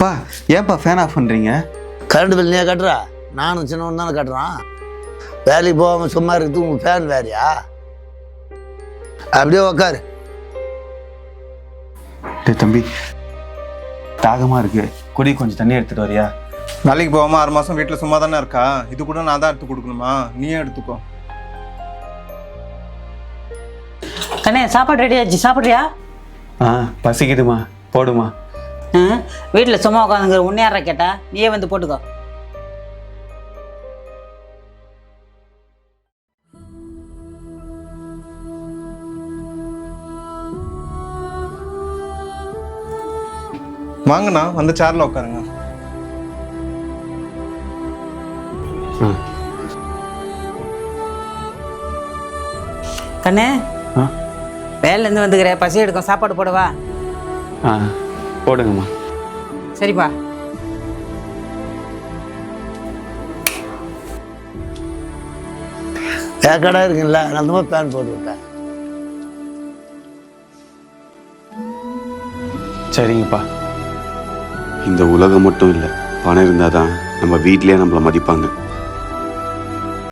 பா ஏன்ப்பா fan off பண்ணுறீங்க கரண்ட் பில் நீ கட்டுறா? நானும் சின்னவன் தானே கட்டுறான். வேலைக்கு போகாமல் சும்மா இருக்குது உங்கள் ஃபேன் வேறையா? அப்படியே உக்காரு. டேய் தம்பி தாகமாக இருக்கு. குடி கொஞ்சம் தண்ணி எடுத்துட்டு வரியா? வேலைக்கு போகாம ஆறு மாசம் வீட்டில் சும்மா தானே இருக்கா? இது கூட நான் தான் எடுத்து கொடுக்கணுமா? நீயே எடுத்துக்கோ. கண்ணே சாப்பாடு ரெடி ஆச்சு. சாப்பிட்றியா? ஆ பசிக்குதுமா. போடுமா. வீட்டில் சும்மா உட்காந்துங்கிற உன்னையார கேட்டா? நீயே வந்து போட்டுக்கோ. வாங்கண்ணா வந்து சேர்ல உட்காருங்க. கண்ணே வேலையிலேருந்து வந்துக்கிற பசி எடுக்கும் சாப்பாடு போடவா? ஆ. போடுங்கம்மா. சரிப்பா. வேக்காடாக இருக்குல்ல? அந்த மாதிரி ஃபேன் போட்டு விட்டேன். சரிங்கப்பா. இந்த உலகம் மட்டும் இல்லை பணம் இருந்தால் தான் நம்ம வீட்டிலேயே நம்மளை மதிப்பாங்க.